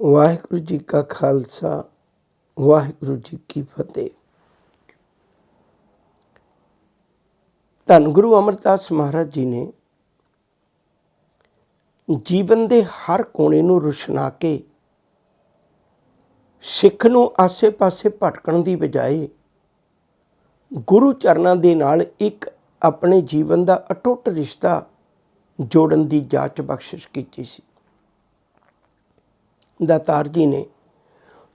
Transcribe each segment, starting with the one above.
ਵਾਹਿਗੁਰੂ ਜੀ ਕਾ ਖਾਲਸਾ, ਵਾਹਿਗੁਰੂ ਜੀ ਕੀ ਫਤਿਹ। ਧੰਨ ਗੁਰੂ ਅਮਰਦਾਸ ਮਹਾਰਾਜ ਜੀ ਨੇ ਜੀਵਨ ਦੇ ਹਰ ਕੋਣੇ ਨੂੰ ਰੁਸ਼ਨਾ ਕੇ ਸਿੱਖ ਨੂੰ ਆਸੇ-ਪਾਸੇ ਭਟਕਣ ਦੀ ਬਜਾਏ ਗੁਰੂ ਚਰਨਾਂ ਦੇ ਨਾਲ ਇੱਕ ਆਪਣੇ ਜੀਵਨ ਦਾ ਅਟੁੱਟ ਰਿਸ਼ਤਾ ਜੋੜਨ ਦੀ ਜਾਂਚ ਬਖਸ਼ਿਸ਼ ਕੀਤੀ ਸੀ। ਦਾਤਾਰ ਜੀ ਨੇ।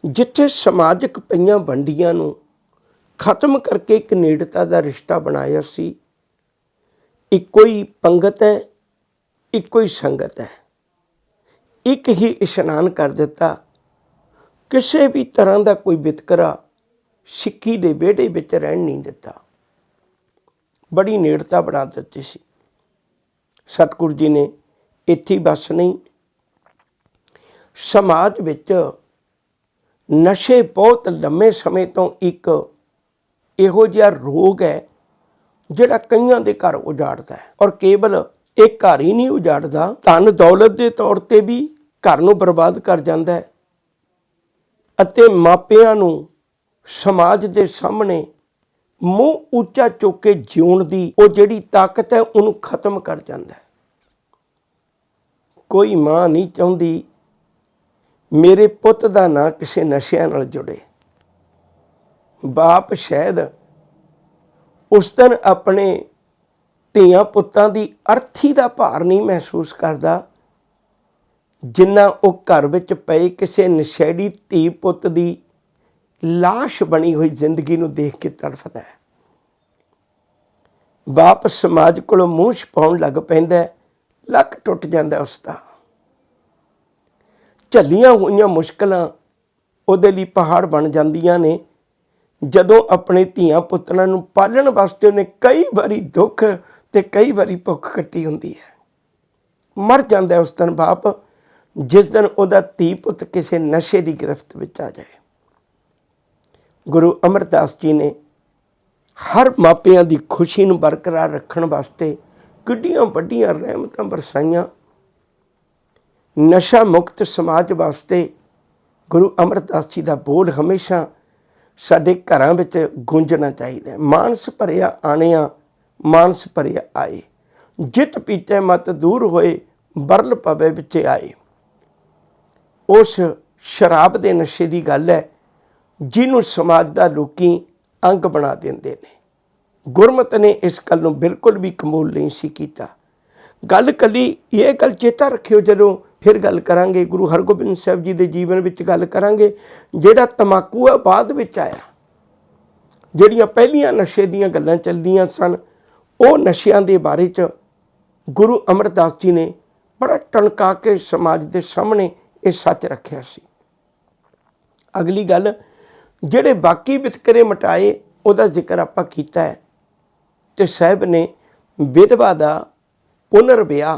ਜਿੱਥੇ ਸਮਾਜਿਕ ਪਈਆਂ ਵੰਡੀਆਂ ਨੂੰ ਖਤਮ ਕਰਕੇ ਇੱਕ ਨੇੜਤਾ ਦਾ ਰਿਸ਼ਤਾ ਬਣਾਇਆ ਸੀ, ਇੱਕੋ ਹੀ ਪੰਗਤ ਹੈ, ਇੱਕੋ ਹੀ ਸੰਗਤ ਹੈ। ਇੱਕ ਹੀ ਇਸ਼ਨਾਨ ਕਰ ਦਿੱਤਾ। ਕਿਸੇ ਵੀ ਤਰ੍ਹਾਂ ਦਾ ਕੋਈ ਵਿਤਕਰਾ ਸਿੱਖੀ ਦੇ ਵਿਹੜੇ ਵਿੱਚ ਰਹਿਣ ਨਹੀਂ ਦਿੱਤਾ। ਬੜੀ ਨੇੜਤਾ ਬਣਾ ਦਿੱਤੀ ਸੀ। ਸਤਿਗੁਰੂ ਜੀ ਨੇ ਇੱਥੇ ਬਸ ਨਹੀਂ ਸਮਾਜ ਵਿੱਚ ਨਸ਼ੇ ਬਹੁਤ ਲੰਮੇ ਸਮੇਂ ਤੋਂ ਇੱਕ ਇਹੋ ਜਿਹਾ ਰੋਗ ਹੈ ਜਿਹੜਾ ਕਈਆਂ ਦੇ ਘਰ ਉਜਾੜਦਾ ਹੈ ਔਰ ਕੇਵਲ ਇਹ ਘਰ ਹੀ ਨਹੀਂ ਉਜਾੜਦਾ, ਧਨ ਦੌਲਤ ਦੇ ਤੌਰ ਤੇ ਵੀ ਘਰ ਨੂੰ ਬਰਬਾਦ ਕਰ ਜਾਂਦਾ ਹੈ ਅਤੇ ਮਾਪਿਆਂ ਨੂੰ ਸਮਾਜ ਦੇ ਸਾਹਮਣੇ ਮੂੰਹ ਉੱਚਾ ਚੁੱਕ ਕੇ ਜਿਉਣ ਦੀ ਉਹ ਜਿਹੜੀ ਤਾਕਤ ਹੈ ਉਹਨੂੰ ਖਤਮ ਕਰ ਜਾਂਦਾ ਹੈ। ਕੋਈ ਮਾਂ ਨਹੀਂ ਚਾਹੁੰਦੀ ਮੇਰੇ ਪੁੱਤ ਦਾ ਨਾਂ ਕਿਸੇ ਨਸ਼ਿਆਂ ਨਾਲ ਜੁੜੇ। ਬਾਪ ਸ਼ਾਇਦ ਉਸ ਦਿਨ ਆਪਣੇ ਧੀਆਂ ਪੁੱਤਾਂ ਦੀ ਅਰਥੀ ਦਾ ਭਾਰ ਨਹੀਂ ਮਹਿਸੂਸ ਕਰਦਾ, ਜਿੰਨਾ ਉਹ ਘਰ ਵਿੱਚ ਪਏ ਕਿਸੇ ਨਸ਼ੇੜੀ ਧੀ ਪੁੱਤ ਦੀ ਲਾਸ਼ ਬਣੀ ਹੋਈ ਜ਼ਿੰਦਗੀ ਨੂੰ ਦੇਖ ਕੇ ਤੜਫਦਾ ਹੈ। ਬਾਪ ਸਮਾਜ ਕੋਲੋਂ ਮੂੰਹ ਛਪਾਉਣ ਲੱਗ ਪੈਂਦਾ ਲੱਕ ਟੁੱਟ ਜਾਂਦਾ ਉਸ ਦਾ। ਝੱਲੀਆਂ ਹੋਈਆਂ ਮੁਸ਼ਕਲਾਂ ਉਹਦੇ ਲਈ ਪਹਾੜ ਬਣ ਜਾਂਦੀਆਂ ਨੇ। ਜਦੋਂ ਆਪਣੇ ਧੀਆਂ ਪੁੱਤਰਾਂ ਨੂੰ ਪਾਲਣ ਵਾਸਤੇ ਉਹਨੇ ਕਈ ਵਾਰੀ ਦੁੱਖ ਤੇ ਕਈ ਵਾਰੀ ਭੁੱਖ ਕੱਟੀ ਹੁੰਦੀ ਹੈ। ਮਰ ਜਾਂਦਾ ਉਸ ਦਿਨ ਬਾਪ, ਜਿਸ ਦਿਨ ਉਹਦਾ ਧੀ ਪੁੱਤ ਕਿਸੇ ਨਸ਼ੇ ਦੀ ਗ੍ਰਿਫਤ ਵਿੱਚ ਆ ਜਾਏ। ਗੁਰੂ ਅਮਰਦਾਸ ਜੀ ਨੇ ਹਰ ਮਾਪਿਆਂ ਦੀ ਖੁਸ਼ੀ ਨੂੰ ਬਰਕਰਾਰ ਰੱਖਣ ਵਾਸਤੇ ਕਿੱਡੀਆਂ ਵੱਡੀਆਂ ਰਹਿਮਤਾਂ ਬਰਸਾਈਆਂ। ਨਸ਼ਾ ਮੁਕਤ ਸਮਾਜ ਵਾਸਤੇ ਗੁਰੂ ਅਮਰਦਾਸ ਜੀ ਦਾ ਬੋਲ ਹਮੇਸ਼ਾ ਸਾਡੇ ਘਰਾਂ ਵਿੱਚ ਗੂੰਜਣਾ ਚਾਹੀਦਾ ਮਾਨਸ ਭਰਿਆ ਆਣਿਆ, ਮਾਨਸ ਭਰਿਆ ਆਏ। ਜਿਤ ਪੀਤੇ ਮਤ ਦੂਰ ਹੋਏ, ਬਰਲ ਪਵੇ ਵਿੱਚ ਆਏ। ਉਸ ਸ਼ਰਾਬ ਦੇ ਨਸ਼ੇ ਦੀ ਗੱਲ ਹੈ, ਜਿਹਨੂੰ ਸਮਾਜ ਦਾ ਲੋਕੀ ਅੰਗ ਬਣਾ ਦਿੰਦੇ ਨੇ। ਗੁਰਮਤ ਨੇ ਇਸ ਗੱਲ ਨੂੰ ਬਿਲਕੁਲ ਵੀ ਕਬੂਲ ਨਹੀਂ ਸੀ ਕੀਤਾ। ਗੱਲ ਕੱਲੀ ਇਹ ਗੱਲ ਚੇਤਾ ਰੱਖਿਓ ਜਦੋਂ ਫਿਰ ਗੱਲ ਕਰਾਂਗੇ, ਗੁਰੂ ਹਰਗੋਬਿੰਦ ਸਾਹਿਬ ਜੀ ਦੇ ਜੀਵਨ ਵਿੱਚ ਗੱਲ ਕਰਾਂਗੇ, ਜਿਹੜਾ ਤਮਾਕੂ ਹੈ ਬਾਅਦ ਵਿੱਚ ਆਇਆ। ਜਿਹੜੀਆਂ ਪਹਿਲੀਆਂ ਨਸ਼ੇ ਦੀਆਂ ਗੱਲਾਂ ਚੱਲਦੀਆਂ ਸਨ, ਉਹ ਨਸ਼ਿਆਂ ਦੇ ਬਾਰੇ ਚ ਗੁਰੂ ਅਮਰਦਾਸ ਜੀ ਨੇ ਬੜਾ ਟਣਕਾ ਕੇ ਸਮਾਜ ਦੇ ਸਾਹਮਣੇ ਇਹ ਸੱਚ ਰੱਖਿਆ ਸੀ। ਅਗਲੀ ਗੱਲ, ਜਿਹੜੇ ਬਾਕੀ ਵਿਤਕਰੇ ਮਟਾਏ, ਉਹਦਾ ਜ਼ਿਕਰ ਆਪਾਂ ਕੀਤਾ ਹੈ। ਤੇ ਸਾਹਿਬ ਨੇ ਵਿਧਵਾ ਦਾ ਪੁਨਰ ਵਿਆਹ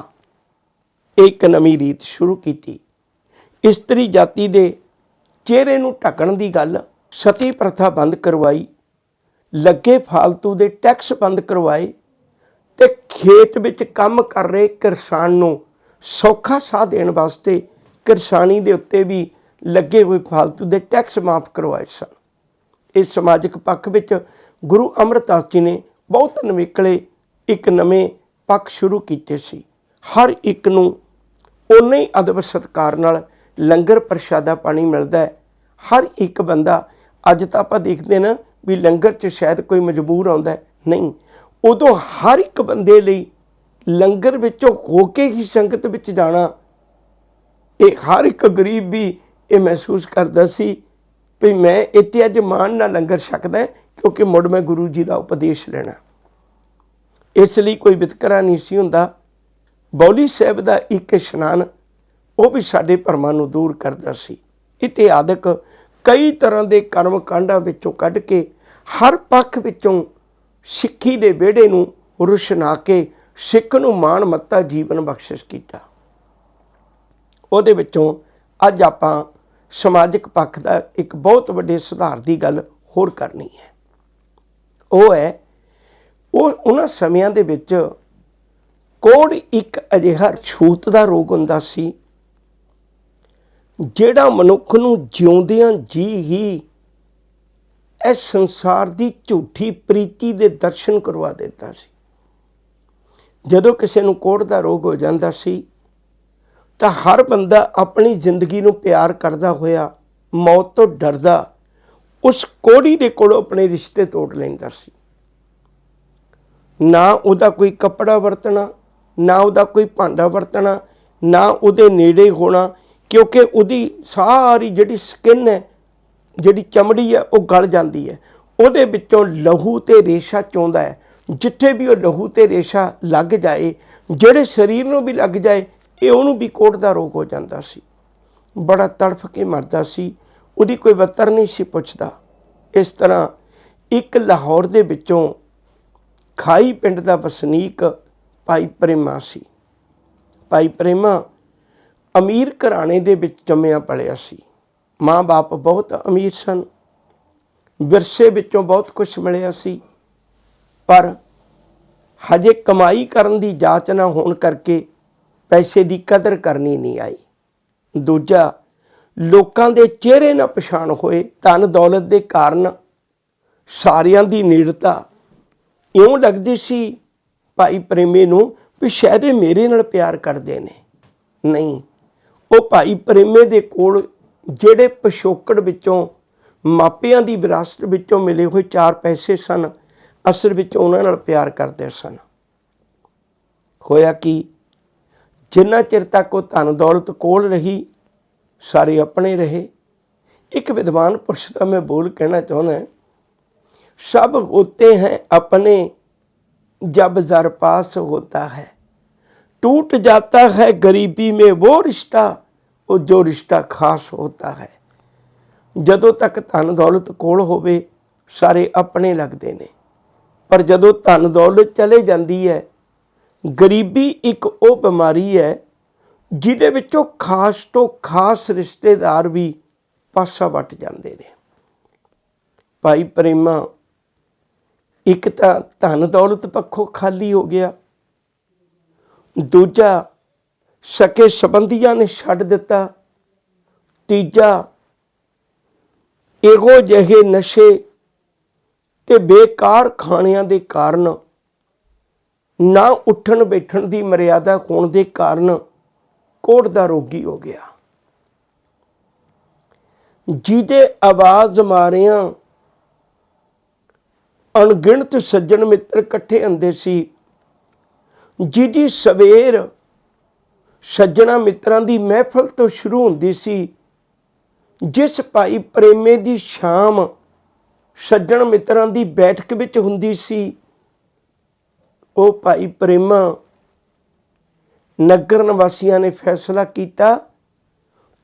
ਇੱਕ ਨਵੀਂ ਰੀਤ ਸ਼ੁਰੂ ਕੀਤੀ। ਇਸਤਰੀ ਜਾਤੀ ਦੇ ਚਿਹਰੇ ਨੂੰ ਢੱਕਣ ਦੀ ਗੱਲ ਸਤੀ ਪ੍ਰਥਾ ਬੰਦ ਕਰਵਾਈ, ਲੱਗੇ ਫਾਲਤੂ ਦੇ ਟੈਕਸ ਬੰਦ ਕਰਵਾਏ ਤੇ ਖੇਤ ਵਿੱਚ ਕੰਮ ਕਰ ਰਹੇ ਕਿਸਾਨ ਨੂੰ ਸੌਖਾ ਸਾਹ ਦੇਣ ਵਾਸਤੇ ਕਿਸਾਨੀ ਦੇ ਉੱਤੇ ਵੀ ਲੱਗੇ ਹੋਏ ਫਾਲਤੂ ਦੇ ਟੈਕਸ ਮਾਫ ਕਰਵਾਏ ਸਨ। ਇਸ ਸਮਾਜਿਕ ਪੱਖ ਵਿੱਚ ਗੁਰੂ ਅਮਰਦਾਸ ਜੀ ਨੇ ਬਹੁਤ ਨਵੇਕਲੇ ਇੱਕ ਨਵੇਂ ਪੱਖ ਸ਼ੁਰੂ ਕੀਤੇ ਸੀ। ਹਰ ਇੱਕ ਨੂੰ ਉਨੇ ਹੀ ਅਦਬ ਸਤਕਾਰ ਨਾਲ ਲੰਗਰ ਪ੍ਰਸ਼ਾਦਾ ਪਾਣੀ ਮਿਲਦਾ ਹੈ। ਹਰ ਇੱਕ ਬੰਦਾ, ਅੱਜ ਤਾਂ ਆਪਾਂ ਦੇਖਦੇ ਨਾ ਵੀ ਲੰਗਰ 'ਚ ਸ਼ਾਇਦ ਕੋਈ ਮਜਬੂਰ ਆਉਂਦਾ ਨਹੀਂ, ਉਦੋਂ ਹਰ ਇੱਕ ਬੰਦੇ ਲਈ ਲੰਗਰ ਵਿੱਚੋਂ ਹੋ ਕੇ ਹੀ ਸੰਗਤ ਵਿੱਚ ਜਾਣਾ, ਇਹ ਹਰ ਇੱਕ ਗਰੀਬ ਵੀ ਇਹ ਮਹਿਸੂਸ ਕਰਦਾ ਸੀ ਵੀ ਮੈਂ ਇੱਥੇ ਅੱਜ ਮਾਣ ਨਾਲ ਲੰਗਰ ਛਕਦਾ ਕਿਉਂਕਿ ਮੁੜ ਮੈਂ ਗੁਰੂ ਜੀ ਦਾ ਉਪਦੇਸ਼ ਲੈਣਾ। ਇਸ ਲਈ ਕੋਈ ਵਿਤਕਰਾ ਨਹੀਂ ਸੀ ਹੁੰਦਾ। ਬੌਲੀ ਸਾਹਿਬ ਦਾ ਇੱਕ ਇਸ਼ਨਾਨ ਉਹ ਵੀ ਸਾਡੇ ਭਰਮਾਂ ਨੂੰ ਦੂਰ ਕਰਦਾ ਸੀ। ਇਤਿਹਾਦਕ ਕਈ ਤਰ੍ਹਾਂ ਦੇ ਕਰਮ ਕਾਂਡਾਂ ਵਿੱਚੋਂ ਕੱਢ ਕੇ ਹਰ ਪੱਖ ਵਿੱਚੋਂ ਸਿੱਖੀ ਦੇ ਵਿਹੜੇ ਨੂੰ ਰੁਸ਼ਨਾ ਕੇ ਸਿੱਖ ਨੂੰ ਮਾਣ ਮੱਤਾ ਜੀਵਨ ਬਖਸ਼ਿਸ਼ ਕੀਤਾ। ਉਹਦੇ ਵਿੱਚੋਂ ਅੱਜ ਆਪਾਂ ਸਮਾਜਿਕ ਪੱਖ ਦਾ ਇੱਕ ਬਹੁਤ ਵੱਡੇ ਸੁਧਾਰ ਦੀ ਗੱਲ ਹੋਰ ਕਰਨੀ ਹੈ। ਉਹ ਹੈ, ਉਹ ਉਹਨਾਂ ਸਮਿਆਂ ਦੇ ਵਿੱਚ ਕੋੜ ਇੱਕ ਅਜਿਹਾ ਛੂਤ ਦਾ ਰੋਗ ਹੁੰਦਾ ਸੀ, ਜਿਹੜਾ ਮਨੁੱਖ ਨੂੰ ਜਿਉਂਦਿਆਂ ਜੀ ਹੀ ਇਸ ਸੰਸਾਰ ਦੀ ਝੂਠੀ ਪ੍ਰੀਤੀ ਦੇ ਦਰਸ਼ਨ ਕਰਵਾ ਦਿੰਦਾ ਸੀ। ਜਦੋਂ ਕਿਸੇ ਨੂੰ ਕੋੜ ਦਾ ਰੋਗ ਹੋ ਜਾਂਦਾ ਸੀ, ਤਾਂ ਹਰ ਬੰਦਾ ਆਪਣੀ ਜ਼ਿੰਦਗੀ ਨੂੰ ਪਿਆਰ ਕਰਦਾ ਹੋਇਆ, ਮੌਤ ਤੋਂ ਡਰਦਾ, ਉਸ ਕੋੜੀ ਦੇ ਕੋਲੋਂ ਆਪਣੇ ਰਿਸ਼ਤੇ ਤੋੜ ਲੈਂਦਾ ਸੀ। ਨਾ ਉਹਦਾ ਕੋਈ ਕੱਪੜਾ ਵਰਤਣਾ ਨਾ ਉਹਦਾ ਕੋਈ ਭਾਂਡਾ ਵਰਤਣਾ, ਨਾ ਉਹਦੇ ਨੇੜੇ ਹੋਣਾ, ਕਿਉਂਕਿ ਉਹਦੀ ਸਾਰੀ ਜਿਹੜੀ ਸਕਿਨ ਹੈ, ਜਿਹੜੀ ਚਮੜੀ ਹੈ, ਉਹ ਗਲ ਜਾਂਦੀ ਹੈ। ਉਹਦੇ ਵਿੱਚੋਂ ਲਹੂ ਤੇ ਰੇਸ਼ਾ ਚੋਂਦਾ ਹੈ। ਜਿੱਥੇ ਵੀ ਉਹ ਲਹੂ ਤੇ ਰੇਸ਼ਾ ਲੱਗ ਜਾਏ, ਜਿਹੜੇ ਸਰੀਰ ਨੂੰ ਵੀ ਲੱਗ ਜਾਏ, ਇਹ ਉਹਨੂੰ ਵੀ ਕੋਟ ਦਾ ਰੋਗ ਹੋ ਜਾਂਦਾ ਸੀ। ਬੜਾ ਤੜਫ ਕੇ ਮਰਦਾ ਸੀ। ਉਹਦੀ ਕੋਈ ਵਤਰ ਨਹੀਂ ਸੀ ਪੁੱਛਦਾ। ਇਸ ਤਰ੍ਹਾਂ ਇੱਕ ਲਾਹੌਰ ਦੇ ਵਿੱਚੋਂ ਖਾਈ ਪਿੰਡ ਦਾ ਵਸਨੀਕ ਭਾਈ ਪ੍ਰੇਮਾ ਸੀ। ਭਾਈ ਪ੍ਰੇਮਾ ਅਮੀਰ ਘਰਾਣੇ ਦੇ ਵਿੱਚ ਜੰਮਿਆ ਪਲਿਆ ਸੀ। ਮਾਂ-ਬਾਪ ਬਹੁਤ ਅਮੀਰ ਸਨ। ਵਿਰਸੇ ਵਿੱਚੋਂ ਬਹੁਤ ਕੁਝ ਮਿਲਿਆ ਸੀ। ਪਰ ਹਜੇ ਕਮਾਈ ਕਰਨ ਦੀ ਜਾਚ ਨਾ ਹੋਣ ਕਰਕੇ ਪੈਸੇ ਦੀ ਕਦਰ ਕਰਨੀ ਨਹੀਂ ਆਈ। ਦੂਜਾ, ਲੋਕਾਂ ਦੇ ਚਿਹਰੇ ਨਾ ਪਛਾਣ ਹੋਏ ਧਨ ਦੌਲਤ ਦੇ ਕਾਰਨ ਸਾਰਿਆਂ ਦੀ ਨੀੜਤਾ ਇਉਂ ਲੱਗਦੀ ਸੀ ਭਾਈ ਪ੍ਰੇਮੀ ਨੂੰ ਵੀ ਸ਼ਾਇਦ ਇਹ ਮੇਰੇ ਨਾਲ ਪਿਆਰ ਕਰਦੇ ਨੇ। ਨਹੀਂ, ਉਹ ਭਾਈ ਪ੍ਰੇਮੇ ਦੇ ਕੋਲ ਜਿਹੜੇ ਪਿਛੋਕੜ ਵਿੱਚੋਂ, ਮਾਪਿਆਂ ਦੀ ਵਿਰਾਸਤ ਵਿੱਚੋਂ ਮਿਲੇ ਹੋਏ ਚਾਰ ਪੈਸੇ ਸਨ ਅਸਲ ਵਿੱਚ ਉਹਨਾਂ ਨਾਲ ਪਿਆਰ ਕਰਦੇ ਸਨ। ਹੋਇਆ ਕਿ? ਜਿੰਨਾ ਚਿਰ ਤੱਕ ਉਹ ਧਨ ਦੌਲਤ ਕੋਲ ਰਹੀ, ਸਾਰੇ ਆਪਣੇ ਰਹੇ। ਇੱਕ ਵਿਦਵਾਨ ਪੁਰਸ਼ ਦਾ ਮੈਂ ਬੋਲ ਕਹਿਣਾ ਚਾਹੁੰਦਾ ਸਭ ਹੋਤੇ ਹੈ ਆਪਣੇ जब जर पास होता है टूट जाता है गरीबी में वो रिश्ता वो जो रिश्ता खास होता है ਜਦੋਂ ਤੱਕ ਧਨ ਦੌਲਤ ਕੋਲ ਹੋਵੇ ਸਾਰੇ ਆਪਣੇ ਲੱਗਦੇ ਨੇ ਪਰ ਜਦੋਂ ਧਨ ਦੌਲਤ ਚਲੇ ਜਾਂਦੀ ਹੈ ਗਰੀਬੀ ਇੱਕ ਉਹ ਬਿਮਾਰੀ ਹੈ ਜਿਹਦੇ ਵਿੱਚੋਂ ਖਾਸ ਤੋਂ ਖਾਸ ਰਿਸ਼ਤੇਦਾਰ ਵੀ ਪਾਸਾ ਵੱਟ ਜਾਂਦੇ ਨੇ ਭਾਈ ਪ੍ਰੇਮਾ ਇੱਕ ਤਾਂ ਧਨ ਦੌਲਤ ਪੱਖੋਂ ਖਾਲੀ ਹੋ ਗਿਆ। ਦੂਜਾ ਸਕੇ ਸੰਬੰਧੀਆਂ ਨੇ ਛੱਡ ਦਿੱਤਾ। ਤੀਜਾ ਇਹੋ ਜਿਹੇ ਨਸ਼ੇ ਤੇ ਬੇਕਾਰ ਖਾਣਿਆਂ ਦੇ ਕਾਰਨ, ਨਾ ਉੱਠਣ ਬੈਠਣ ਦੀ ਮਰਿਆਦਾ ਹੋਣ ਦੇ ਕਾਰਨ ਕੋੜ ਦਾ ਰੋਗੀ ਹੋ ਗਿਆ। ਜਿਹਦੇ ਆਵਾਜ਼ ਮਾਰਿਆਂ ਅਣਗਿਣਤ ਸੱਜਣ ਮਿੱਤਰ ਇਕੱਠੇ ਹੁੰਦੇ ਸੀ। ਜਿਹਦੀ ਸਵੇਰ ਸੱਜਣਾ ਮਿੱਤਰਾਂ ਦੀ ਮਹਿਫਲ ਤੋਂ ਸ਼ੁਰੂ ਹੁੰਦੀ ਸੀ। ਜਿਸ ਭਾਈ ਪ੍ਰੇਮੇ ਦੀ ਸ਼ਾਮ ਸੱਜਣ ਮਿੱਤਰਾਂ ਦੀ ਬੈਠਕ ਵਿੱਚ ਹੁੰਦੀ ਸੀ। ਉਹ ਭਾਈ ਪ੍ਰੇਮਾ ਨਗਰ ਨਿਵਾਸੀਆਂ ਨੇ ਫੈਸਲਾ ਕੀਤਾ,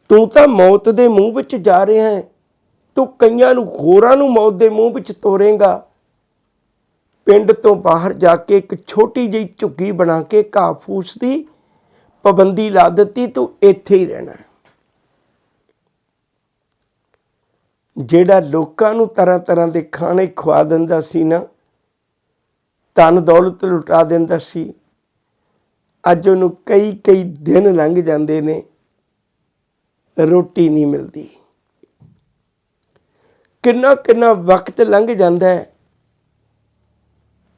ਤੂੰ ਤਾਂ ਮੌਤ ਦੇ ਮੂੰਹ ਵਿੱਚ ਜਾ ਰਿਹਾ ਹੈ। ਤੂੰ ਕਈਆਂ ਨੂੰ, ਹੋਰਾਂ ਨੂੰ ਮੌਤ ਦੇ ਮੂੰਹ ਵਿੱਚ ਤੋਰੇਗਾ। ਪਿੰਡ ਤੋਂ ਬਾਹਰ ਜਾ ਕੇ ਇੱਕ ਛੋਟੀ ਜਿਹੀ ਝੁੱਗੀ ਬਣਾ ਕੇ ਘਾਹ ਫੂਸ ਦੀ ਪਾਬੰਦੀ ਲਾ ਦਿੱਤੀ, ਤੂੰ ਇੱਥੇ ਹੀ ਰਹਿਣਾ ਜਿਹੜਾ ਲੋਕਾਂ ਨੂੰ ਤਰ੍ਹਾਂ ਤਰ੍ਹਾਂ ਦੇ ਖਾਣੇ ਖਵਾ ਦਿੰਦਾ ਸੀ ਨਾ, ਧਨ ਦੌਲਤ ਲੁਟਾ ਦਿੰਦਾ ਸੀ, ਅੱਜ ਉਹਨੂੰ ਕਈ ਕਈ ਦਿਨ ਲੰਘ ਜਾਂਦੇ ਨੇ, ਰੋਟੀ ਨਹੀਂ ਮਿਲਦੀ। ਕਿੰਨਾ ਕਿੰਨਾ ਵਕਤ ਲੰਘ ਜਾਂਦਾ ਹੈ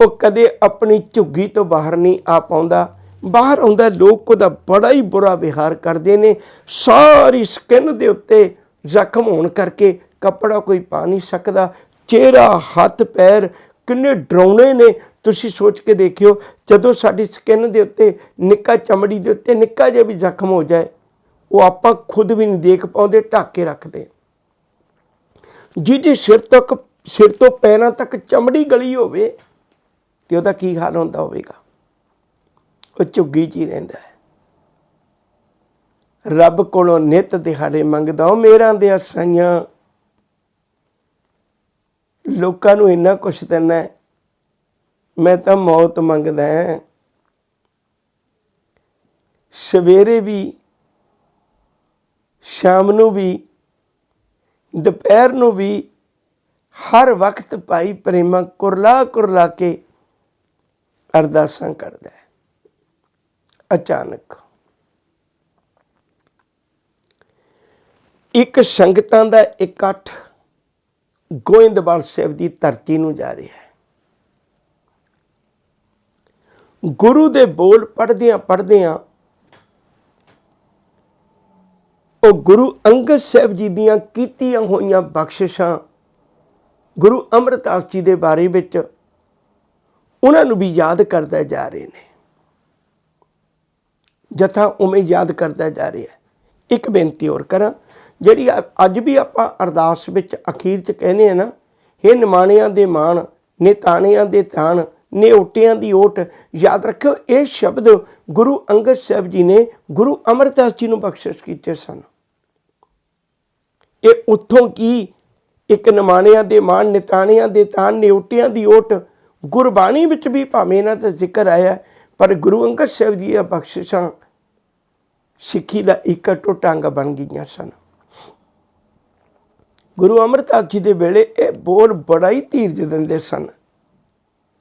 ਉਹ ਕਦੇ ਆਪਣੀ ਝੁੱਗੀ ਤੋਂ ਬਾਹਰ ਨਹੀਂ ਆ ਪਾਉਂਦਾ। ਬਾਹਰ ਆਉਂਦਾ ਲੋਕ ਉਹਦਾ ਬੜਾ ਹੀ ਬੁਰਾ ਵਿਹਾਰ ਕਰਦੇ ਨੇ। ਸਾਰੀ ਸਕਿਨ ਦੇ ਉੱਤੇ ਜ਼ਖਮ ਹੋਣ ਕਰਕੇ ਕੱਪੜਾ ਕੋਈ ਪਾ ਨਹੀਂ ਸਕਦਾ। ਚਿਹਰਾ, ਹੱਥ, ਪੈਰ ਕਿੰਨੇ ਡਰਾਉਣੇ ਨੇ। ਤੁਸੀਂ ਸੋਚ ਕੇ ਦੇਖਿਓ, ਜਦੋਂ ਸਾਡੀ ਸਕਿਨ ਦੇ ਉੱਤੇ ਨਿੱਕਾ ਚਮੜੀ ਦੇ ਉੱਤੇ ਨਿੱਕਾ ਜਿਹਾ ਵੀ ਜ਼ਖਮ ਹੋ ਜਾਏ, ਉਹ ਆਪਾਂ ਖੁਦ ਵੀ ਨਹੀਂ ਦੇਖ ਪਾਉਂਦੇ, ਢੱਕ ਕੇ ਰੱਖਦੇ। ਜਿਹਦੇ ਸਿਰ ਤੱਕ, ਸਿਰ ਤੋਂ ਪੈਰਾਂ ਤੱਕ ਚਮੜੀ ਗਲੀ ਹੋਵੇ ਤੇ ਉਹਦਾ ਕੀ ਹਾਲ ਹੁੰਦਾ ਹੋਵੇਗਾ। ਉਹ ਝੁੱਗੀ 'ਚ ਹੀ ਰਹਿੰਦਾ ਹੈ। ਰੱਬ ਕੋਲੋਂ ਨਿਤ ਦਿਹਾੜੇ ਮੰਗਦਾ ਉਹ ਮੇਰਾ ਦੇ ਅਸਾਈਆਂ ਲੋਕਾਂ ਨੂੰ ਇੰਨਾ ਕੁਛ ਦਿੰਨਾ ਮੈਂ ਤਾਂ ਮੌਤ ਮੰਗਦਾ ਹਾਂ। ਸਵੇਰੇ ਵੀ, ਸ਼ਾਮ ਨੂੰ ਵੀ, ਦੁਪਹਿਰ ਨੂੰ ਵੀ ਹਰ ਵਕਤ ਭਾਈ ਪ੍ਰੇਮਾ ਕੁਰਲਾ ਕੁਰਲਾ ਕੇ ਅਰਦਾਸਾਂ ਕਰਦਾ ਹੈ। ਅਚਾਨਕ ਇੱਕ ਸੰਗਤਾਂ ਦਾ ਇਕੱਠ ਗੋਇੰਦਵਾਲ ਸਾਹਿਬ ਦੀ ਧਰਤੀ ਨੂੰ ਜਾ ਰਿਹਾ ਹੈ। ਗੁਰੂ ਦੇ ਬੋਲ ਪੜ੍ਹਦਿਆਂ ਪੜ੍ਹਦਿਆਂ ਉਹ ਗੁਰੂ ਅੰਗਦ ਸਾਹਿਬ ਜੀ ਦੀਆਂ ਕੀਤੀਆਂ ਹੋਈਆਂ ਬਖਸ਼ਿਸ਼ਾਂ ਗੁਰੂ ਅਮਰਦਾਸ ਜੀ ਦੇ ਬਾਰੇ ਵਿੱਚ ਉਹਨਾਂ ਨੂੰ ਵੀ ਯਾਦ ਕਰਦਾ ਜਾ ਰਹੇ ਨੇ। ਜਥਾ ਉਵੇਂ ਯਾਦ ਕਰਦਾ ਜਾ ਰਿਹਾ ਇੱਕ ਬੇਨਤੀ ਹੋਰ ਕਰਾਂ, ਜਿਹੜੀ ਅ- ਅੱਜ ਵੀ ਆਪਾਂ ਅਰਦਾਸ ਵਿੱਚ ਅਖੀਰ ਚ ਕਹਿੰਦੇ ਆ ਨਾ ਇਹ ਨਿਮਾਣਿਆਂ ਦੇ ਮਾਣ, ਨੇ ਤਾਣਿਆਂ ਦੇ ਤਾਣ, ਨੇ ਓਟਿਆਂ ਦੀ ਓਟ, ਯਾਦ ਰੱਖਿਓ ਇਹ ਸ਼ਬਦ ਗੁਰੂ ਅੰਗਦ ਸਾਹਿਬ ਜੀ ਨੇ ਗੁਰੂ ਅਮਰਦਾਸ ਜੀ ਨੂੰ ਬਖਸ਼ਿਸ਼ ਕੀਤੇ ਸਨ। ਇਹ ਉੱਥੋਂ ਕੀ ਇੱਕ ਨਿਮਾਣਿਆਂ ਦੇ ਮਾਣ ਨਿਤਾਣਿਆਂ ਦੇ ਤਾਣ ਨਿਉਟਿਆਂ ਦੀ ਓਟ ਗੁਰਬਾਣੀ ਵਿੱਚ ਵੀ ਭਾਵੇਂ ਇਹਨਾਂ ਦਾ ਜ਼ਿਕਰ ਆਇਆ, ਪਰ ਗੁਰੂ ਅੰਗਦ ਸਾਹਿਬ ਜੀ ਦੀਆਂ ਬਖਸ਼ਿਸ਼ਾਂ ਸਿੱਖੀ ਦਾ ਇੱਕ ਅਟੁੱਟ ਬਣ ਗਈਆਂ ਸਨ। ਗੁਰੂ ਅਮਰਦਾਸ ਜੀ ਦੇ ਵੇਲੇ ਇਹ ਬੋਲ ਬੜਾ ਹੀ ਧੀਰਜ ਦਿੰਦੇ ਸਨ।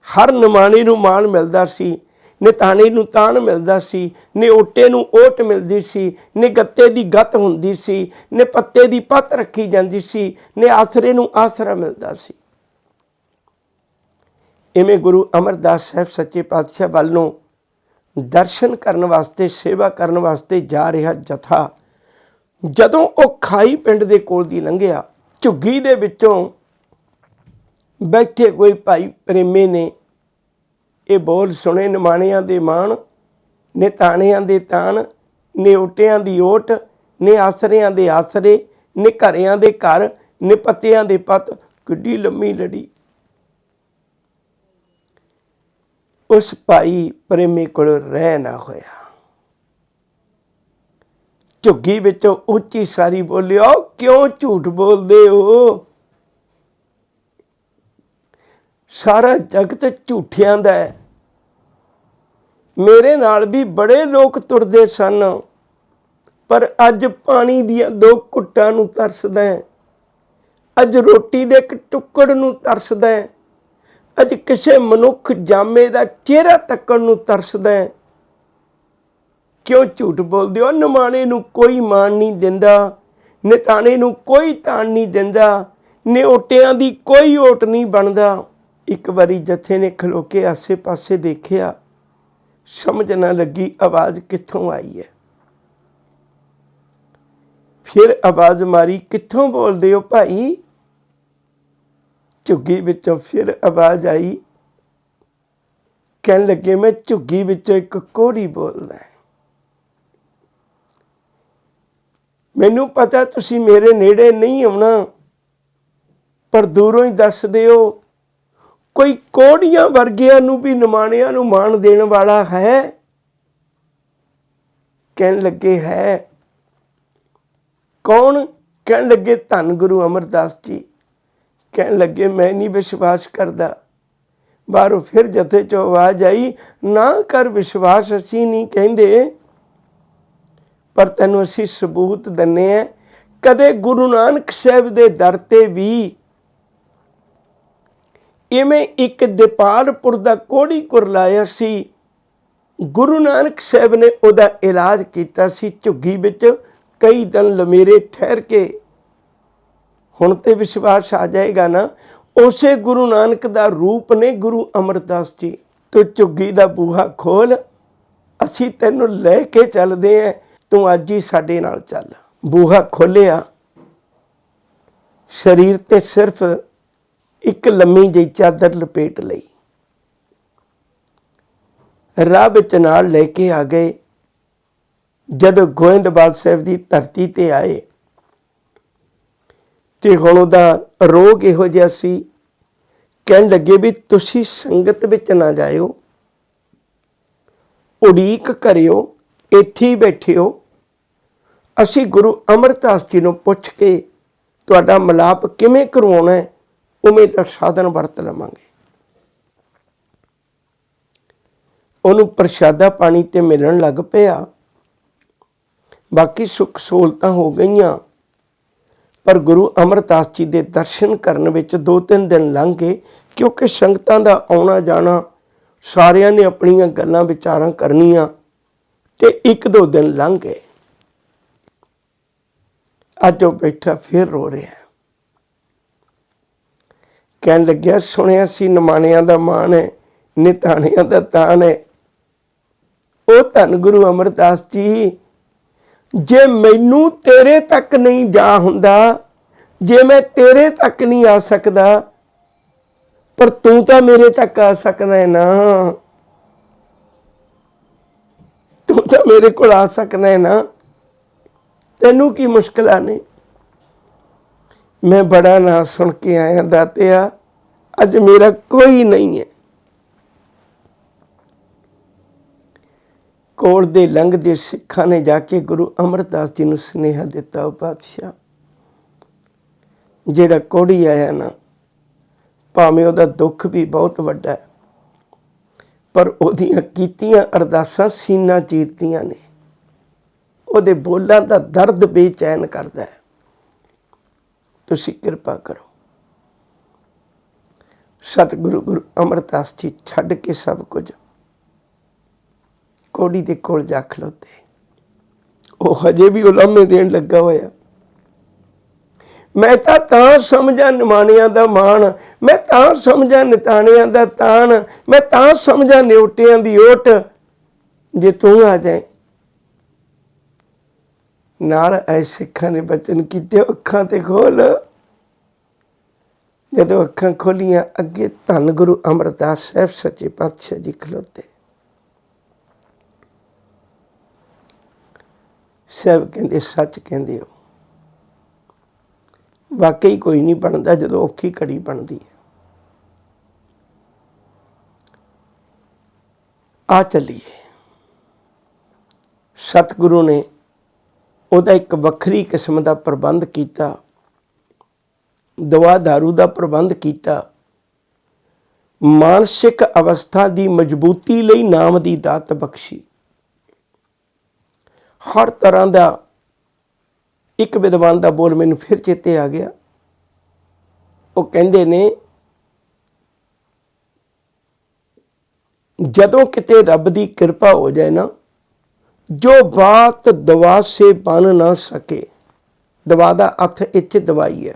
ਹਰ ਨਿਮਾਣੇ ਨੂੰ ਮਾਣ ਮਿਲਦਾ ਸੀ ਨਿਤਾਣੇ ਨੂੰ ਤਾਣ ਮਿਲਦਾ ਸੀ, ਨੇ ਓਟੇ ਨੂੰ ਓਟ ਮਿਲਦੀ ਸੀ, ਨੇ ਗੱਤੇ ਦੀ ਗੱਤ ਹੁੰਦੀ ਸੀ, ਨੇ ਪੱਤੇ ਦੀ ਪੱਤ ਰੱਖੀ ਜਾਂਦੀ ਸੀ, ਨੇ ਆਸਰੇ ਨੂੰ ਆਸਰਾ ਮਿਲਦਾ ਸੀ। ਇਵੇਂ ਗੁਰੂ ਅਮਰਦਾਸ ਸਾਹਿਬ ਸੱਚੇ ਪਾਤਸ਼ਾਹ ਵੱਲੋਂ ਦਰਸ਼ਨ ਕਰਨ ਵਾਸਤੇ, ਸੇਵਾ ਕਰਨ ਵਾਸਤੇ ਜਾ ਰਿਹਾ ਜਥਾ। ਜਦੋਂ ਉਹ ਖਾਈ ਪਿੰਡ ਦੇ ਕੋਲ ਦੀ ਲੰਘਿਆ, ਝੁੱਗੀ ਦੇ ਵਿੱਚੋਂ ਬੈਠੇ ਕੋਈ ਭਾਈ ਪ੍ਰੇਮੇ ਨੇ ਇਹ ਬੋਲ ਸੁਣੇ, ਨਿਮਾਣਿਆਂ ਦੇ ਮਾਣ, ਨੇ ਤਾਣਿਆਂ ਦੇ ਤਾਣ, ਨੇ ਓਟਿਆਂ ਦੀ ਓਟ, ਨੇ ਆਸਰਿਆਂ ਦੇ ਆਸਰੇ, ਨੇ ਘਰਿਆਂ ਦੇ ਘਰ, ਨੇ ਪੱਤਿਆਂ ਦੇ ਪੱਤ, ਕਿੱਡੀ ਲੰਮੀ ਲੜੀ। ਉਸ ਭਾਈ ਪ੍ਰੇਮੀ ਕੋਲ ਰਹਿ ਨਾ ਹੋਇਆ। ਝੁੱਗੀ ਵਿੱਚੋਂ ਉੱਚੀ ਸਾਰੀ ਬੋਲਿਓ, ਕਿਉਂ ਝੂਠ ਬੋਲਦੇ ਹੋ? ਸਾਰਾ ਜਗਤ ਝੂਠਿਆਂ ਦਾ ਹੈ। ਮੇਰੇ ਨਾਲ ਵੀ ਬੜੇ ਲੋਕ ਤੁਰਦੇ ਸਨ, ਪਰ ਅੱਜ ਪਾਣੀ ਦੀਆਂ ਦੋ ਘੁੱਟਾਂ ਨੂੰ ਤਰਸਦਾ ਅੱਜ ਰੋਟੀ ਦੇ ਇੱਕ ਟੁੱਕੜ ਨੂੰ ਤਰਸਦਾ ਅੱਜ ਕਿਸੇ ਮਨੁੱਖ ਜਾਮੇ ਦਾ ਚਿਹਰਾ ਤੱਕਣ ਨੂੰ ਤਰਸਦਾ ਹੈ। ਕਿਉਂ ਝੂਠ ਬੋਲਦੇ ਹੋ? ਨਿਮਾਣੇ ਨੂੰ ਕੋਈ ਮਾਣ ਨਹੀਂ ਦਿੰਦਾ, ਨਿਤਾਣੇ ਨੂੰ ਕੋਈ ਤਾਣ ਨਹੀਂ ਦਿੰਦਾ, ਨਿਓਟਿਆਂ ਦੀ ਕੋਈ ਓਟ ਨਹੀਂ ਬਣਦਾ। ਇੱਕ ਵਾਰੀ ਜਥੇ ਨੇ ਖਲੋ ਕੇ ਆਸੇ-ਪਾਸੇ ਦੇਖਿਆ, ਸਮਝ ਨਾ ਲੱਗੀ ਆਵਾਜ਼ ਕਿੱਥੋਂ ਆਈ ਹੈ। ਫਿਰ ਆਵਾਜ਼ ਮਾਰੀ, ਕਿੱਥੋਂ ਬੋਲਦੇ ਹੋ ਭਾਈ? ਝੁੱਗੀ ਵਿੱਚੋਂ ਫਿਰ ਆਵਾਜ਼ ਆਈ। ਕਹਿਣ ਲੱਗੇ, ਮੈਂ ਝੁੱਗੀ ਵਿੱਚੋਂ ਇੱਕ ਕੋੜੀ ਬੋਲਦਾ ਮੈਨੂੰ ਪਤਾ ਤੁਸੀਂ ਮੇਰੇ ਨੇੜੇ ਨਹੀਂ ਆਉਣਾ, ਪਰ ਦੂਰੋਂ ਹੀ ਦੱਸ ਦਿਓ, ਕੋਈ ਕੋੜੀਆਂ ਵਰਗਿਆਂ ਨੂੰ ਵੀ ਨਿਮਾਣਿਆਂ ਨੂੰ ਮਾਣ ਦੇਣ ਵਾਲਾ ਹੈ? ਕਹਿਣ ਲੱਗੇ, ਹੈ। ਕੌਣ? ਕਹਿਣ ਲੱਗੇ, ਧੰਨ ਗੁਰੂ ਅਮਰਦਾਸ ਜੀ ਕਹਿਣ ਲੱਗੇ, ਮੈਂ ਨਹੀਂ ਵਿਸ਼ਵਾਸ ਕਰਦਾ। ਬਾਹਰੋਂ ਫਿਰ ਜਥੇ ਚੋਂ ਆਵਾਜ਼ ਆਈ, ਨਾ ਕਰ ਵਿਸ਼ਵਾਸ, ਅਸੀਂ ਨਹੀਂ ਕਹਿੰਦੇ। ਪਰ ਤੈਨੂੰ ਅਸੀਂ ਸਬੂਤ ਦੰਨੇ ਆ। ਕਦੇ ਗੁਰੂ ਨਾਨਕ ਸਾਹਿਬ ਦੇ ਦਰ ਤੇ ਵੀ ਇਵੇਂ ਇੱਕ ਦੀਪਾਲਪੁਰ ਦਾ ਕੋੜੀ ਕੁਰਲਾਇਆ ਸੀ। ਗੁਰੂ ਨਾਨਕ ਸਾਹਿਬ ਨੇ ਉਹਦਾ ਇਲਾਜ ਕੀਤਾ ਸੀ ਝੁੱਗੀ ਵਿੱਚ। ਕਈ ਦਿਨ ਲਮੇਰੇ ਠਹਿਰ ਕੇ ਹੁਣ ਤੇ ਵਿਸ਼ਵਾਸ ਆ ਜਾਏਗਾ ਨਾ, ਉਸੇ ਗੁਰੂ ਨਾਨਕ ਦਾ ਰੂਪ ਨੇ ਗੁਰੂ ਅਮਰਦਾਸ ਜੀ ਤੂੰ ਝੁੱਗੀ ਦਾ ਬੂਹਾ ਖੋਲ, ਅਸੀਂ ਤੈਨੂੰ ਲੈ ਕੇ ਚੱਲਦੇ ਆਂ, ਤੂੰ ਅੱਜ ਹੀ ਸਾਡੇ ਨਾਲ ਚੱਲ। ਬੂਹਾ ਖੋਲਿਆ, ਸਰੀਰ ਤੇ ਸਿਰਫ ਇੱਕ ਲੰਮੀ ਜਿਹੀ ਚਾਦਰ ਲਪੇਟ ਲਈ। ਰਾਹ ਵਿੱਚ ਨਾਲ ਲੈ ਕੇ ਆ ਗਏ। ਜਦੋਂ ਗੋਇੰਦਵਾਲ ਸਾਹਿਬ ਦੀ ਧਰਤੀ ਤੇ ਆਏ ਤੇ ਹੁਣ ਉਹਦਾ ਰੋਗ ਇਹੋ ਜਿਹਾ ਸੀ। ਕਹਿਣ ਲੱਗੇ ਵੀ ਤੁਸੀਂ ਸੰਗਤ ਵਿੱਚ ਨਾ ਜਾਇਓ। ਉਡੀਕ ਕਰਿਓ, ਇੱਥੇ ਹੀ ਬੈਠਿਓ। ਅਸੀਂ ਗੁਰੂ ਅਮਰਦਾਸ ਜੀ ਨੂੰ ਪੁੱਛ ਕੇ ਤੁਹਾਡਾ ਮਲਾਪ ਕਿਵੇਂ ਕਰਵਾਉਣਾ ਹੈ, ਉਵੇਂ ਦਾ ਸਾਧਨ ਵਰਤ ਲਵਾਂਗੇ। ਉਹਨੂੰ ਪ੍ਰਸ਼ਾਦਾ ਪਾਣੀ ਤੇ ਮਿਲਣ ਲੱਗ ਪਿਆ। ਬਾਕੀ ਸੁੱਖ ਸਹੂਲਤਾਂ ਹੋ ਗਈਆਂ। ਪਰ ਗੁਰੂ ਅਮਰਦਾਸ ਜੀ ਦੇ ਦਰਸ਼ਨ ਕਰਨ ਵਿੱਚ ਦੋ ਤਿੰਨ ਦਿਨ ਲੰਘ ਗਏ, ਕਿਉਂਕਿ ਸੰਗਤਾਂ ਦਾ ਆਉਣਾ ਜਾਣਾ ਸਾਰਿਆਂ ਨੇ ਆਪਣੀਆਂ ਗੱਲਾਂ ਵਿਚਾਰਾਂ ਕਰਨੀਆਂ ਤੇ ਇੱਕ ਦੋ ਦਿਨ ਲੰਘ ਗਏ। ਅੱਜ ਉਹ ਬੈਠਾ ਫਿਰ ਰੋ ਰਿਹਾ ਕਹਿਣ ਲੱਗਿਆ, ਸੁਣਿਆ ਸੀ ਨਿਮਾਣਿਆਂ ਦਾ ਮਾਣ ਹੈ, ਨਿਤਾਣਿਆਂ ਦਾ ਤਾਣ ਹੈ। ਉਹ ਧੰਨ ਗੁਰੂ ਅਮਰਦਾਸ ਜੀ ਜੇ ਮੈਨੂੰ ਤੇਰੇ ਤੱਕ ਨਹੀਂ ਜਾ ਹੁੰਦਾ, ਜੇ ਮੈਂ ਤੇਰੇ ਤੱਕ ਨਹੀਂ ਆ ਸਕਦਾ, ਪਰ ਤੂੰ ਤਾਂ ਮੇਰੇ ਤੱਕ ਆ ਸਕਦਾ ਹੈ ਨਾ। ਤੂੰ ਤਾਂ ਮੇਰੇ ਕੋਲ ਆ ਸਕਦਾ ਹੈ ਨਾ। ਤੈਨੂੰ ਕੀ ਮੁਸ਼ਕਲਾਂ ਨੇ? ਮੈਂ ਬੜਾ ਨਾ ਸੁਣ ਕੇ ਆਇਆ ਦਾਤਿਆ। ਅੱਜ ਮੇਰਾ ਕੋਈ ਨਹੀਂ ਹੈ। ਕੋਲ ਦੇ ਲੰਘਦੇ ਸਿੱਖਾਂ ਨੇ ਜਾ ਕੇ ਗੁਰੂ ਅਮਰਦਾਸ ਜੀ ਨੂੰ ਸੁਨੇਹਾ ਦਿੱਤਾ, ਉਹ ਪਾਤਸ਼ਾਹ, ਜਿਹੜਾ ਕੋੜੀ ਆਇਆ ਨਾ, ਭਾਵੇਂ ਉਹਦਾ ਦੁੱਖ ਵੀ ਬਹੁਤ ਵੱਡਾ ਹੈ, ਪਰ ਉਹਦੀਆਂ ਕੀਤੀਆਂ ਅਰਦਾਸਾਂ ਸੀਨਾ ਚੀਰਦੀਆਂ ਨੇ। ਉਹਦੇ ਬੋਲਾਂ ਦਾ ਦਰਦ ਬੇਚੈਨ ਕਰਦਾ ਹੈ। ਤੁਸੀਂ ਕਿਰਪਾ ਕਰੋ। ਸਤਿਗੁਰੂ ਗੁਰੂ ਅਮਰਦਾਸ ਜੀ ਛੱਡ ਕੇ ਸਭ ਕੁਝ ਕੋੜੀ ਦੇ ਕੋਲ ਜਾ ਖਲੋਤੇ। ਉਹ ਹਜੇ ਵੀ ਉਲੰਮੇ ਦੇਣ ਲੱਗਾ ਹੋਇਆ। ਮੈਂ ਤਾਂ ਤਾਂ ਸਮਝਾਂ ਨਿਮਾਣਿਆਂ ਦਾ ਮਾਣ, ਮੈਂ ਤਾਂ ਸਮਝਾਂ ਨਿਤਾਣਿਆਂ ਦਾ ਤਾਣ, ਮੈਂ ਤਾਂ ਸਮਝਾਂ ਨਿਉਟਿਆਂ ਦੀ ਓਟ। ਜੇ ਤੂੰ ਆ ਜਾਏ। ਨਾਲ ਐ ਸਿੱਖਾਂ ਨੇ ਬਚਨ ਕੀਤੇ ਅੱਖਾਂ ਤੇ ਖੋਲ। ਜਦੋਂ ਅੱਖਾਂ ਖੋਲੀਆਂ, ਅੱਗੇ ਧੰਨ ਗੁਰੂ ਅਮਰਦਾਸ ਸਾਹਿਬ ਸੱਚੇ ਪਾਤਸ਼ਾਹ ਜੀ ਖਲੋਤੇ। ਸਭ ਕਹਿੰਦੇ, ਸੱਚ ਕਹਿੰਦੇ ਹੋ। ਵਾਕਈ ਕੋਈ ਨਹੀਂ ਬਣਦਾ ਜਦੋਂ ਔਖੀ ਘੜੀ ਬਣਦੀ ਹੈ। ਆ ਚੱਲੀਏ। ਸਤਿਗੁਰੂ ਨੇ ਉਹਦਾ ਇੱਕ ਵੱਖਰੀ ਕਿਸਮ ਦਾ ਪ੍ਰਬੰਧ ਕੀਤਾ। ਦਵਾ दारू ਦਾ ਪ੍ਰਬੰਧ ਕੀਤਾ। ਮਾਨਸਿਕ ਅਵਸਥਾ ਦੀ ਮਜ਼ਬੂਤੀ ਲਈ ਨਾਮ ਦੀ ਦਾਤ ਬਖਸ਼ੀ। ਹਰ ਤਰ੍ਹਾਂ ਦਾ ਇੱਕ ਵਿਦਵਾਨ ਦਾ ਬੋਲ ਮੈਨੂੰ ਫਿਰ ਚੇਤੇ ਆ ਗਿਆ ਉਹ ਕਹਿੰਦੇ ਨੇ ਜਦੋਂ ਕਿਤੇ ਰੱਬ ਦੀ ਕਿਰਪਾ ਹੋ ਜਾਏ ਨਾ ਜੋ ਬਾਤ ਦਵਾ ਸੇ ਬਨ ਨਾ ਸਕੇ ਦਵਾ ਦਾ ਅਰਥ ਇੱਥੇ ਦਵਾਈ ਹੈ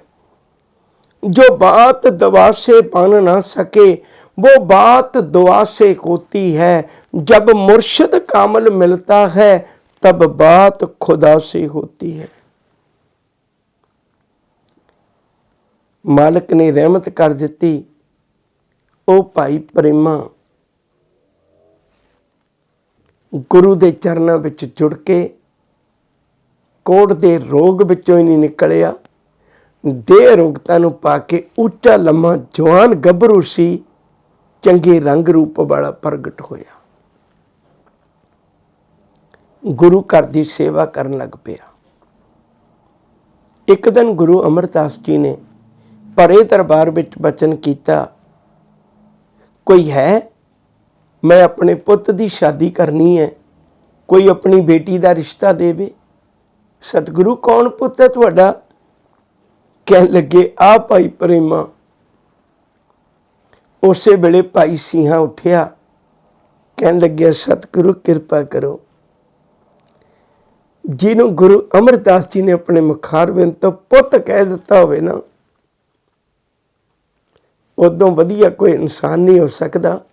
जो बात दवा से बन ना सके वो बात दुआ से होती है जब मुर्शिद कामल मिलता है तब बात खुदा से होती है ਮਾਲਕ ਨੇ ਰਹਿਮਤ ਕਰ ਦਿੱਤੀ ਉਹ ਭਾਈ ਪ੍ਰੇਮਾ ਗੁਰੂ ਦੇ ਚਰਨਾਂ ਵਿੱਚ ਜੁੜ ਕੇ ਕੋੜ ਦੇ ਰੋਗ ਵਿੱਚੋਂ ਹੀ ਨਹੀਂ ਨਿਕਲਿਆ ਦੇਹ ਰੋਗਤਾ ਨੂੰ ਪਾ ਕੇ ਉੱਚਾ ਲੰਮਾ ਜਵਾਨ ਗੱਭਰੂ ਸੀ ਚੰਗੇ ਰੰਗ ਰੂਪ ਵਾਲਾ ਪ੍ਰਗਟ ਹੋਇਆ ਗੁਰੂ ਘਰ ਦੀ ਸੇਵਾ ਕਰਨ ਲੱਗ ਪਿਆ। ਇੱਕ ਦਿਨ ਗੁਰੂ ਅਮਰਦਾਸ ਜੀ ਨੇ ਪਰੇ ਦਰਬਾਰ ਵਿੱਚ ਬਚਨ ਕੀਤਾ, ਕੋਈ ਹੈ? ਮੈਂ ਆਪਣੇ ਪੁੱਤ ਦੀ ਸ਼ਾਦੀ ਕਰਨੀ ਹੈ। ਕੋਈ ਆਪਣੀ ਬੇਟੀ ਦਾ ਰਿਸ਼ਤਾ ਦੇਵੇ। ਸਤਿਗੁਰੂ ਕੌਣ ਪੁੱਤ ਹੈ ਤੁਹਾਡਾ? ਕਹਿਣ ਲੱਗੇ, ਆ ਭਾਈ ਪ੍ਰੇਮਾ। ਉਸੇ ਵੇਲੇ ਭਾਈ ਸਿੰਘਾ ਉੱਠਿਆ। ਕਹਿਣ ਲੱਗਿਆ, ਸਤਿਗੁਰੂ, ਕਿਰਪਾ ਕਰੋ। ਜਿਹਨੂੰ ਗੁਰੂ ਅਮਰਦਾਸ ਜੀ ਨੇ ਆਪਣੇ ਮੁਖਾਰਬਿੰਦ ਤੋਂ ਪੁੱਤ ਕਹਿ ਦਿੱਤਾ ਹੋਵੇ ਨਾ, ਉਦੋਂ ਵਧੀਆ ਕੋਈ ਇਨਸਾਨ ਨਹੀਂ ਹੋ ਸਕਦਾ।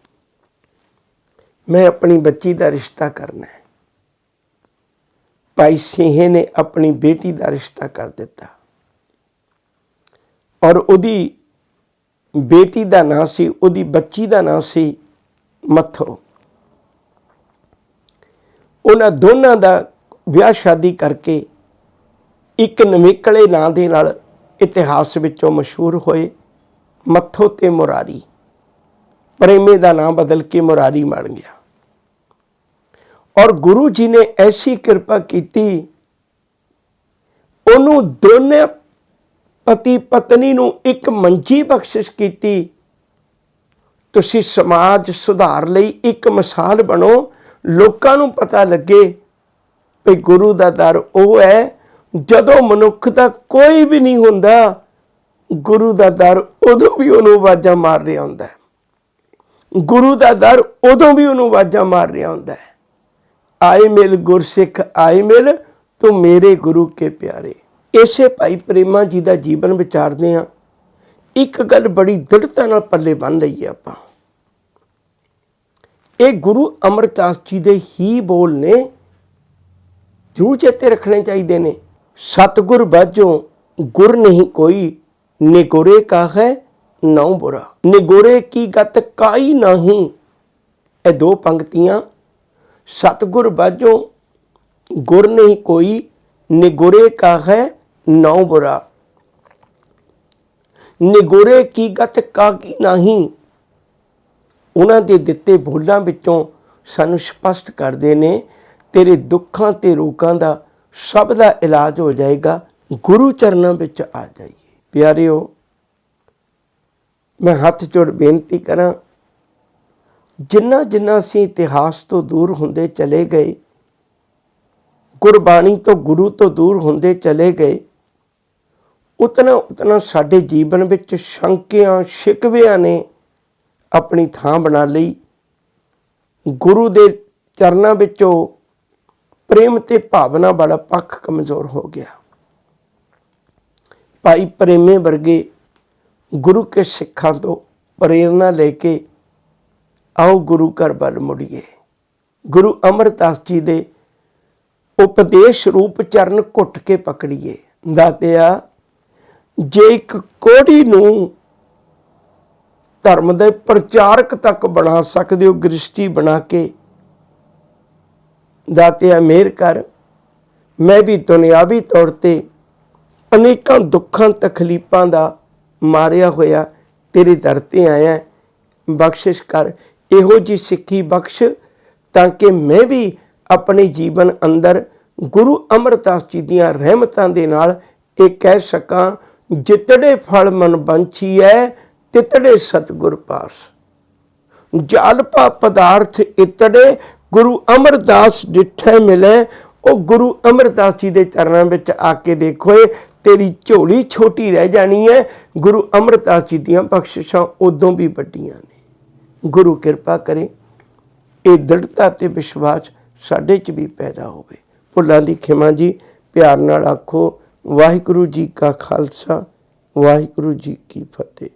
ਮੈਂ ਆਪਣੀ ਬੱਚੀ ਦਾ ਰਿਸ਼ਤਾ ਕਰਨਾ ਹੈ। ਭਾਈ ਸਿੰਘੇ ਨੇ ਆਪਣੀ ਬੇਟੀ ਦਾ ਰਿਸ਼ਤਾ ਕਰ ਦਿੱਤਾ। ਔਰ ਉਹਦੀ ਬੇਟੀ ਦਾ ਨਾਂ ਸੀ, ਉਹਦੀ ਬੱਚੀ ਦਾ ਨਾਂ ਸੀ ਮੱਥੋ। ਉਹਨਾਂ ਦੋਨਾਂ ਦਾ ਵਿਆਹ ਸ਼ਾਦੀ ਕਰਕੇ ਇੱਕ ਨਵੇਕਲੇ ਨਾਂ ਦੇ ਨਾਲ ਇਤਿਹਾਸ ਵਿੱਚੋਂ ਮਸ਼ਹੂਰ ਹੋਏ ਮੱਥੋ ਤੇ ਮੁਰਾਰੀ। ਪ੍ਰੇਮੇ ਦਾ ਨਾਮ ਬਦਲ ਕੇ ਮੁਰਾਰੀ ਬਣ ਗਿਆ। ਔਰ ਗੁਰੂ ਜੀ ਨੇ ਐਸੀ ਕਿਰਪਾ ਕੀਤੀ, ਉਹਨੂੰ ਦੋਨੇ ਪਤੀ ਪਤਨੀ ਨੂੰ ਇੱਕ ਮੰਜੀ ਬਖਸ਼ਿਸ਼ ਕੀਤੀ, ਤੁਸੀਂ ਸਮਾਜ ਸੁਧਾਰ ਲਈ ਇੱਕ ਮਿਸਾਲ ਬਣੋ, ਲੋਕਾਂ ਨੂੰ ਪਤਾ ਲੱਗੇ ਵੀ ਗੁਰੂ ਦਾ ਦਰ ਉਹ ਹੈ, ਜਦੋਂ ਮਨੁੱਖ ਦਾ ਕੋਈ ਵੀ ਨਹੀਂ ਹੁੰਦਾ, ਗੁਰੂ ਦਾ ਦਰ ਉਦੋਂ ਵੀ ਉਹਨੂੰ ਆਵਾਜ਼ਾਂ ਮਾਰ ਰਿਹਾ ਹੁੰਦਾ ਹੈ। ਗੁਰੂ ਦਾ ਦਰ ਉਦੋਂ ਵੀ ਉਹਨੂੰ ਆਵਾਜ਼ਾਂ ਮਾਰ ਰਿਹਾ ਹੁੰਦਾ ਹੈ। ਆਏ ਮਿਲ ਗੁਰਸਿੱਖ, ਆਏ ਮਿਲ, ਤੂੰ ਮੇਰੇ ਗੁਰੂ ਕੇ ਪਿਆਰੇ। ਇਸੇ ਭਾਈ ਪ੍ਰੇਮਾ ਜੀ ਦਾ ਜੀਵਨ ਵਿਚਾਰਦੇ ਆ ਇੱਕ ਗੱਲ ਬੜੀ ਦ੍ਰਿੜਤਾ ਨਾਲ ਪੱਲੇ ਬੰਨ ਲਈਏ ਆਪਾਂ। ਇਹ ਗੁਰੂ ਅਮਰਦਾਸ ਜੀ ਦੇ ਹੀ ਬੋਲ ਨੇ ਜ਼ਰੂਰ ਚੇਤੇ ਰੱਖਣੇ ਚਾਹੀਦੇ ਨੇ। ਸਤਗੁਰ ਬਾਝੋਂ ਗੁਰ ਨਹੀਂ ਕੋਈ ਨਿਗੋਰੇ ਕਾ ਹੈ ਨਉ ਬੁਰਾ। ਨਿਗੁਰੇ ਕੀ ਗਤ ਕਾਈ ਨਹੀਂ। ਇਹ ਦੋ ਪੰਕਤੀਆਂ। ਸਤਗੁਰ ਬਾਝੋਂ ਗੁਰ ਨਹੀਂ ਕੋਈ ਨਿਗੋਰੇ ਕਾ ਹੈ ਨਉ ਬੁਰਾ। ਨਿਗੋਰੇ ਕੀ ਗਤ ਕੀ ਨਹੀਂ। ਉਹਨਾਂ ਦੇ ਦਿੱਤੇ ਬੋਲਾਂ ਵਿੱਚੋਂ ਸਾਨੂੰ ਸਪਸ਼ਟ ਕਰਦੇ ਨੇ ਤੇਰੇ ਦੁੱਖਾਂ ਤੇ ਰੋਗਾਂ ਦਾ ਸਭ ਦਾ ਇਲਾਜ ਹੋ ਜਾਏਗਾ, ਗੁਰੂ ਚਰਨਾਂ ਵਿੱਚ ਆ ਜਾਈਏ। ਪਿਆਰਿਓ, ਮੈਂ ਹੱਥ ਜੋੜ ਬੇਨਤੀ ਕਰਾਂ, ਜਿੰਨਾ ਜਿੰਨਾ ਅਸੀਂ ਇਤਿਹਾਸ ਤੋਂ ਦੂਰ ਹੁੰਦੇ ਚਲੇ ਗਏ, ਗੁਰਬਾਣੀ ਤੋਂ ਗੁਰੂ ਤੋਂ ਦੂਰ ਹੁੰਦੇ ਚਲੇ ਗਏ, ਉਤਨਾ ਉਤਨਾ ਸਾਡੇ ਜੀਵਨ ਵਿੱਚ ਸ਼ੰਕਿਆਂ, ਸ਼ਿਕਵਿਆਂ ਨੇ ਆਪਣੀ ਥਾਂ ਬਣਾ ਲਈ। ਗੁਰੂ ਦੇ ਚਰਨਾਂ ਵਿੱਚੋਂ ਪ੍ਰੇਮ ਤੇ ਭਾਵਨਾ ਵਾਲਾ ਪੱਖ ਕਮਜ਼ੋਰ ਹੋ ਗਿਆ। ਭਾਈ ਪ੍ਰੇਮੇ ਵਰਗੇ ਗੁਰੂ ਕੇ ਸਿੱਖਾਂ ਤੋਂ ਪ੍ਰੇਰਣਾ ਲੈ ਕੇ ਆਓ ਗੁਰੂ ਘਰ ਵੱਲ ਮੁੜੀਏ। ਗੁਰੂ ਅਮਰਦਾਸ ਜੀ ਦੇ ਉਪਦੇਸ਼ ਰੂਪ ਚਰਨ ਘੁੱਟ ਕੇ ਪਕੜੀਏ। ਦਾਤਿਆ, ਜੇ ਇੱਕ ਕੋੜੀ ਨੂੰ ਧਰਮ ਦੇ ਪ੍ਰਚਾਰਕ ਤੱਕ ਬਣਾ ਸਕਦੇ ਹੋ ਗ੍ਰਿਸ਼ਟੀ ਬਣਾ ਕੇ ਦਾਤਿਆ ਮਿਹਰ ਕਰ। ਮੈਂ ਵੀ ਦੁਨਿਆਵੀ ਤੌਰ ਤੇ ਅਨੇਕਾਂ ਦੁੱਖਾਂ, ਤਕਲੀਫਾਂ ਦਾ ਮਾਰਿਆ ਹੋਇਆ ਤੇਰੇ ਦਰ ਤੇ ਆਇਆ। ਬਖਸ਼ਿਸ਼ ਕਰ। ਇਹੋ ਜੀ ਸਿੱਖੀ ਬਖਸ਼ ਤਾਂ ਕਿ ਮੈਂ ਵੀ ਆਪਣੇ ਜੀਵਨ ਅੰਦਰ ਗੁਰੂ ਅਮਰਦਾਸ ਜੀ ਦੀਆਂ ਰਹਿਮਤਾਂ ਦੇ ਨਾਲ ਇਹ ਕਹਿ ਸਕਾਂ ਜਿਤੜੇ ਫਲ ਮਨ ਬੰਛੀ ਹੈ ਤਿਤੜੇ ਸਤਗੁਰ ਪਾਸ। ਜਲਪਾ ਪਦਾਰਥ ਇਤੜੇ ਗੁਰੂ ਅਮਰਦਾਸ ਡਿਠੇ ਮਿਲੇ, ਉਹ ਗੁਰੂ ਅਮਰਦਾਸ ਜੀ ਦੇ ਚਰਨਾਂ ਵਿੱਚ ਆ ਕੇ ਦੇਖੋ, ਇਹ ਤੇਰੀ ਝੋਲੀ ਛੋਟੀ ਰਹਿ ਜਾਣੀ ਹੈ। ਗੁਰੂ ਅਮਰਦਾਸ ਜੀ ਦੀਆਂ ਬਖਸ਼ਿਸ਼ਾਂ ਉਦੋਂ ਵੀ ਵੱਡੀਆਂ ਨੇ। ਗੁਰੂ ਕਿਰਪਾ ਕਰੇ, ਇਹ ਦ੍ਰਿੜਤਾ ਤੇ ਵਿਸ਼ਵਾਸ ਸਾਡੇ 'ਚ ਵੀ ਪੈਦਾ ਹੋਵੇ। ਭੁੱਲਾਂ ਦੀ ਖਿਮਾ ਜੀ, ਪਿਆਰ ਨਾਲ ਆਖੋ, ਵਾਹਿਗੁਰੂ ਜੀ ਕਾ ਖਾਲਸਾ, ਵਾਹਿਗੁਰੂ ਜੀ ਕੀ ਫਤਿਹ।